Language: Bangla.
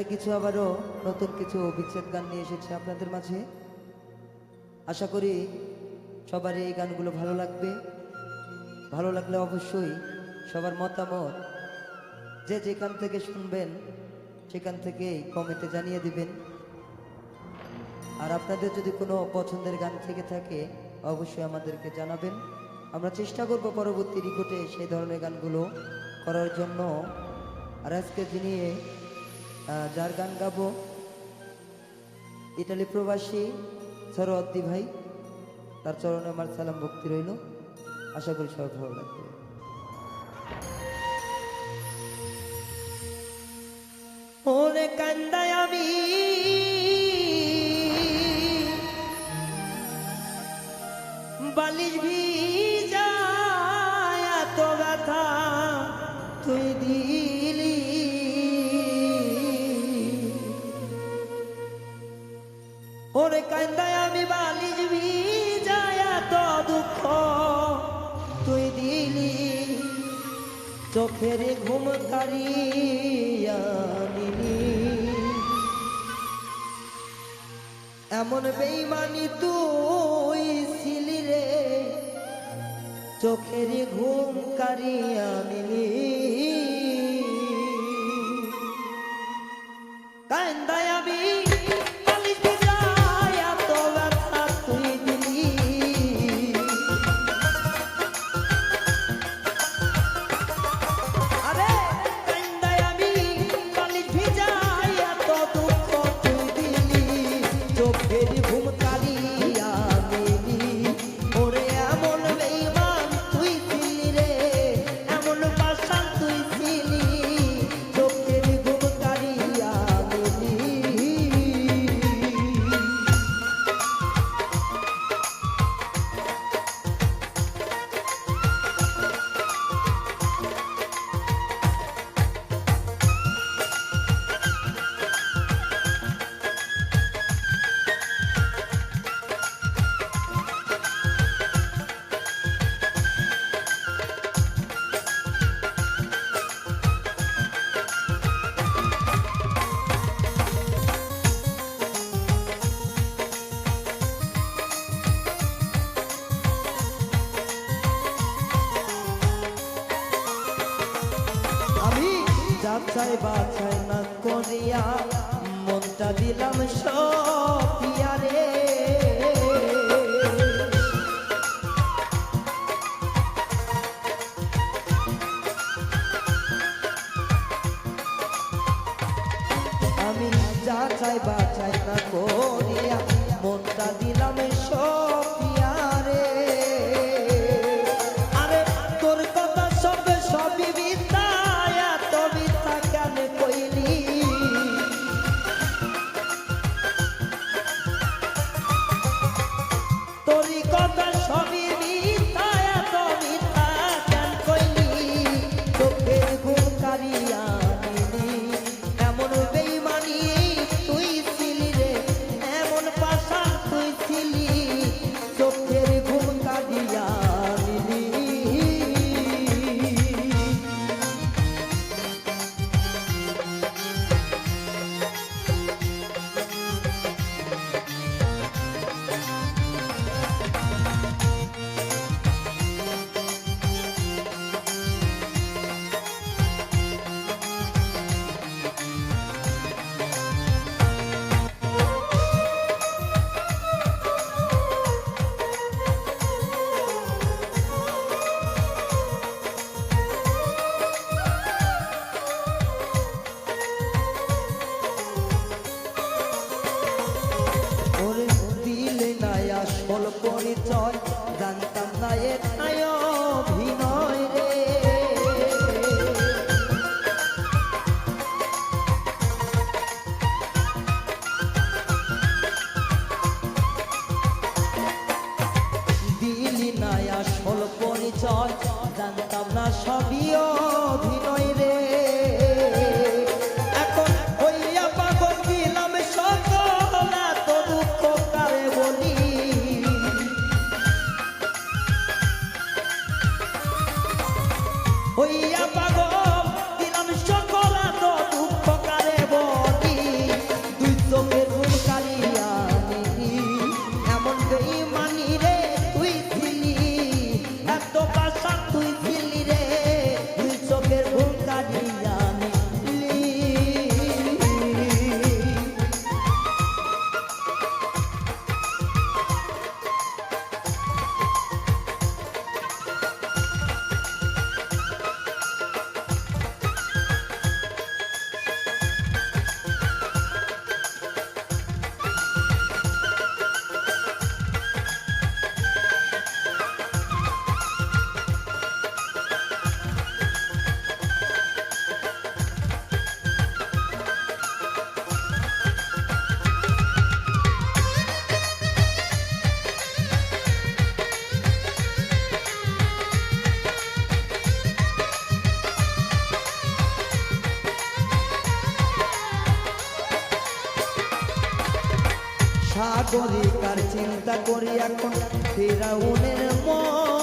আজকে কিছু আবারও নতুন কিছু বিচ্ছেদ গান নিয়ে এসেছে আপনাদের মাঝে। আশা করি সবারই এই গানগুলো ভালো লাগবে। ভালো লাগলে অবশ্যই সবার মতামত যে যেখান থেকে শুনবেন, সেখান থেকে কমেন্টে জানিয়ে দিবেন। আর আপনাদের যদি কোনো পছন্দের গান থেকে থাকে, অবশ্যই আমাদেরকে জানাবেন। আমরা চেষ্টা করব পরবর্তী রিপোর্টে সেই ধরনের গানগুলো করার জন্য। আর আজকে যিনি যার গান গাব। ইটালি প্রবাসী সরোয়াদ্দি ভাই, তার চরণে আমার সালাম ভক্তি রইল। আশা করি সবাই ভালো লাগবে। ওরে কান্দায় আমি কান্দায় আমি বালিশ ভিজায় এত দুঃখ তুই দিলি চোখের ঘুম দিলি এমন বেইমানি তুই ছিলি রে, চোখের ঘুম কারিয়া নিলি। যাচাই বাছাই না করিয়া মনটা দিলাম সপিয়া রে আমি যাচাই বাছাই না করিয়া মনটা দিলাম সপিয়া ঘুম জানতাম না Yeah. সাগরিকার চিন্তা করি এখন। ফেরাউনের মতন